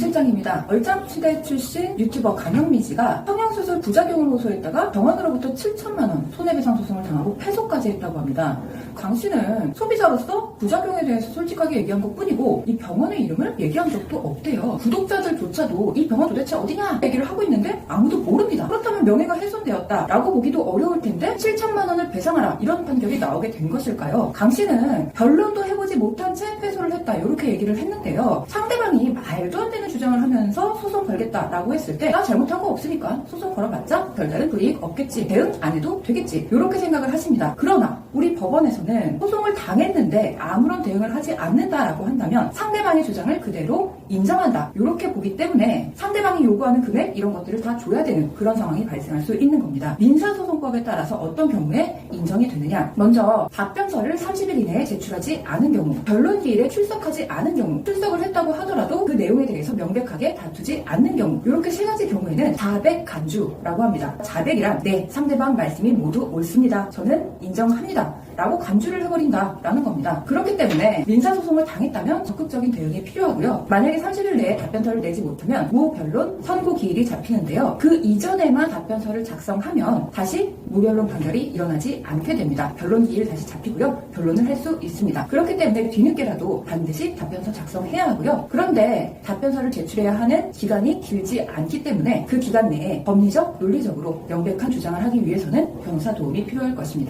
실장입니다. 얼짱시대 출신 유튜버 강영미지가 성형수술 부작용을 호소했다가 병원으로부터 7천만 원 손해배상 소송을 당하고 패소까지 했다고 합니다. 강 씨는 소비자로서 부작용에 대해서 솔직하게 얘기한 것 뿐이고 이 병원의 이름을 얘기한 적도 없대요. 구독자들조차도 이 병원 도대체 어디냐 얘기를 하고 있는데 아무도 모릅니다. 그렇다면 명예가 훼손되었다 라고 보기도 어려울 텐데 7천만 원을 배상하라 이런 판결이 나오게 된 것일까요? 강 씨는 변론도 해보지 못한 채 패소를 했다 이렇게 얘기를 했는데요. 상 대방이 말도 안 되는 주장을 하면서 소송 걸겠다라고 했을 때 나 잘못한 거 없으니까 소송 걸어봤자 별다른 불이익 없겠지 대응 안 해도 되겠지 이렇게 생각을 하십니다. 그러나 우리 법원에서는 소송을 당했는데 아무런 대응을 하지 않는다라고 한다면 상대방의 주장을 그대로 인정한다 이렇게 보기 때문에 상대방이 요구하는 금액 이런 것들을 다 줘야 되는 그런 상황이 발생할 수 있는 겁니다. 민사소송법에 따라서 어떤 경우에 인정이 되느냐 먼저 답변서를 30일 이내에 제출하지 않은 경우 변론 기일에 출석하지 않은 경우 출석을 했다고 하더라도 그 내용에 대해서 명백하게 다투지 않는 경우 이렇게 세 가지 경우에는 자백 간주라고 합니다. 자백이란 네 상대방 말씀이 모두 옳습니다. 저는 인정합니다. 라고 간주를 해버린다라는 겁니다. 그렇기 때문에 민사소송을 당했다면 적극적인 대응이 필요하고요. 만약에 30일 내에 답변서를 내지 못하면 무변론 선고 기일이 잡히는데요. 그 이전에만 답변서를 작성하면 다시 무변론 판결이 일어나지 않게 됩니다. 변론 기일 다시 잡히고요. 변론을 할 수 있습니다. 그렇기 때문에 뒤늦게라도 반드시 답변서 작성해야 하고요. 그런데 답변서를 제출해야 하는 기간이 길지 않기 때문에 그 기간 내에 법리적, 논리적으로 명백한 주장을 하기 위해서는 변호사 도움이 필요할 것입니다.